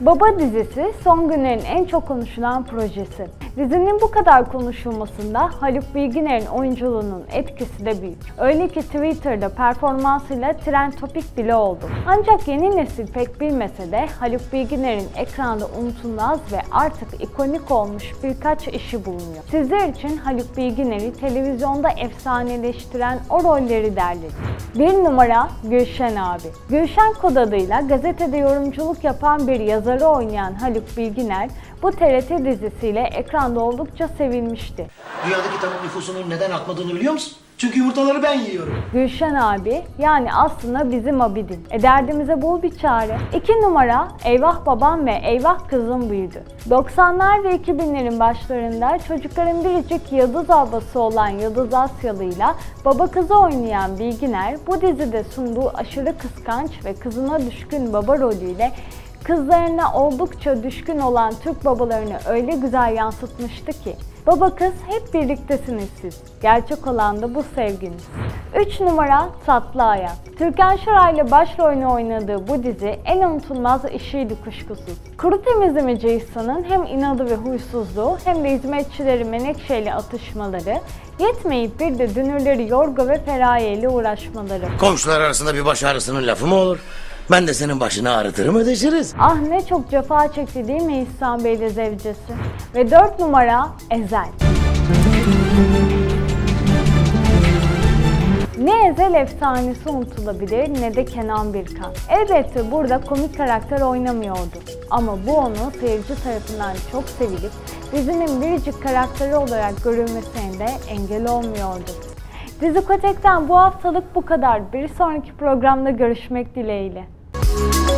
Baba dizisi son günlerin en çok konuşulan projesi. Dizinin bu kadar konuşulmasında Haluk Bilginer'in oyunculuğunun etkisi de büyük. Öyle ki Twitter'da performansıyla trend topik bile oldu. Ancak yeni nesil pek bilmese de Haluk Bilginer'in ekranda unutulmaz ve artık ikonik olmuş birkaç işi bulunuyor. Sizler için Haluk Bilginer'i televizyonda efsaneleştiren o rolleri derledik. Bir numara Gülşen abi. Gülşen kod adıyla gazetede yorumculuk yapan bir yazarı oynayan Haluk Bilginer bu TRT dizisiyle ekranda oldukça sevilmişti. Dünyadaki tavuk nüfusunun neden artmadığını biliyor musun? Çünkü yumurtaları ben yiyorum. Gülşen abi yani aslında bizim abidin. E derdimize bul bir çare. İki numara Eyvah Babam ve Eyvah Kızım büyüdü. 90'lar ve 2000'lerin başlarında çocukların biricik Yıldız ablası olan Yıldız Asyalı'yla baba kızı oynayan Bilginer bu dizide sunduğu aşırı kıskanç ve kızına düşkün baba rolüyle Kızlarına oldukça düşkün olan Türk babalarını öyle güzel yansıtmıştı ki. Baba kız hep birliktesiniz siz. Gerçek olan da bu sevginiz. 3 numara Tatlı Ayak. Türkan Şoray'la başrolünü oynadığı bu dizi en unutulmaz işiydi kuşkusuz. Kuru temizlemeci İhsan'ın hem inadı ve huysuzluğu hem de hizmetçileri Menekşe ile atışmaları, yetmeyip bir de dünürleri Yorgo ve Feraye ile uğraşmaları. Komşular arasında bir baş ağrısının lafı mı olur? Ben de senin başını ağrıtırım ödeşiriz. Ah ne çok cefa çekti değil mi İhsan Bey'le zevcesi? Ve 4 numara Ezel. Ne Ezel efsanesi unutulabilir ne de Kenan Birkan. Elbette burada komik karakter oynamıyordu. Ama bu onu seyirci tarafından çok sevilip dizinin biricik karakteri olarak görülmesine de engel olmuyordu. Dizi Kotek'ten bu haftalık bu kadar. Bir sonraki programda görüşmek dileğiyle. Bye.